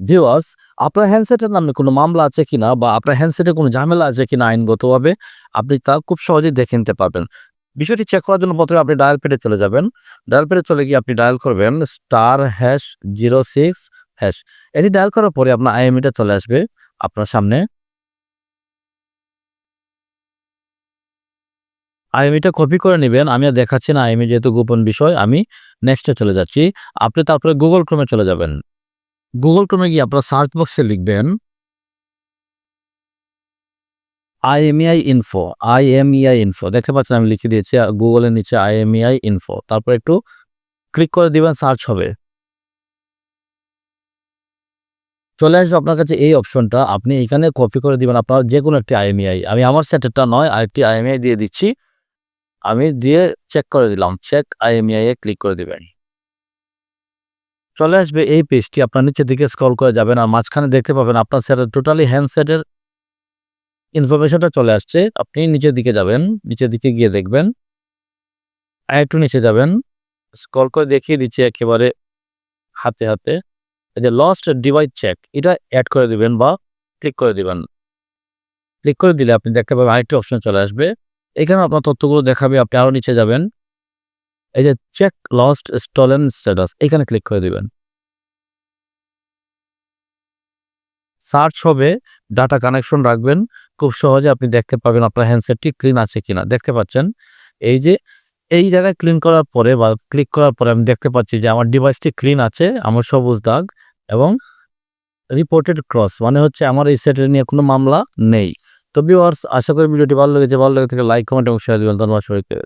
Viewers আপনার হ্যান্ডসেটের নামে কোনো মামলা আছে কিনা বা আপনার হ্যান্ডসেটে কোনো ঝামেলা আছে কিনা আইনগতভাবে, আপনি তা খুব সহজেই দেখে নিতে পারবেন। বিষয়টি চেক করার জন্য প্রথমে আপনি ডায়াল পেটে চলে যাবেন। ডায়াল পেটে চলে গিয়ে আপনি ডায়াল করবেন star hash zero six hash এটি ডায়াল করার পরে আপনার আইএমইটা চলে আসবে আপনার সামনে। আইএমইটা কপি করে নেবেন। আমি আর দেখাচ্ছি না আইএমই যেহেতু গোপন বিষয়, আমি নেক্সটে চলে যাচ্ছি। আপনি তারপরে গুগল ক্রোমে চলে যাবেন। গুগল ক্রোমে গিয়ে আপনার সার্চ বক্সে লিখবেন আইএমইআই ইনফো আইএমইআই ইনফো দেখতে পাচ্ছেন আমি লিখে দিয়েছি গুগলের নিচে আইএমইআই ইনফো তারপর একটু ক্লিক করে দিবেন সার্চ হবে। চলে আসবে আপনার কাছে এই অপশনটা আপনি এখানে কপি করে দিবেন আপনার যে কোনো একটি আইএমইআই আমি আমার সেটেরটা নয়, আরেকটি আইএমইআই দিয়ে দিচ্ছি। আমি দিয়ে চেক করে দিলাম চেক আইএমইআই এ ক্লিক করে দিবেন। চলে আসবে এই পেজটি, আপনার নিচের দিকে স্ক্রল করে যাবেন আর মাঝখানে দেখতে পাবেন আপনার সেটের টোটালি হ্যান্ডসেটের ইনফরমেশনটা চলে আসছে। আপনি নিচের দিকে যাবেন, নিচের দিকে গিয়ে দেখবেন। আর একটু নিচে যাবেন স্ক্রল করে দেখিয়ে দিচ্ছি একেবারে হাতে হাতে। এই যে লস্ট ডিভাইস চেক এটা অ্যাড করে দিবেন বা ক্লিক করে দিবেন। ক্লিক করে দিলে আপনি দেখতে পাবেন আরেকটি অপশন চলে আসবে। এখানে আপনার তথ্যগুলো দেখাবে, আপনি আরও নিচে যাবেন। এই যে চেক লস্ট স্টলেন স্ট্যাটাস এখানে ক্লিক করে দিবেন। সার্চ হবে ডাটা কানেকশন রাখবেন, খুব সহজে আপনি দেখতে পাবেন আপনার হ্যান্ডসেটটি ক্লিন আছে কিনা। দেখতে পাচ্ছেন? এই যে, এই জায়গায় ক্লিন করার পরে বা ক্লিক করার পরে আমি দেখতে পাচ্ছি যে আমার ডিভাইসটি ক্লিন আছে, আমার সবুজ দাগ এবং রিপোর্টেড ক্রস মানে হচ্ছে আমার এই সেটের নিয়ে কোনো মামলা নেই। তো ভিউয়ার্স আশা করি ভিডিওটি ভালো লেগেছে, ভালো লেগে থেকে লাইক কমেন্ট এবং শেয়ার দিবেন। ধন্যবাদ সবাইকে।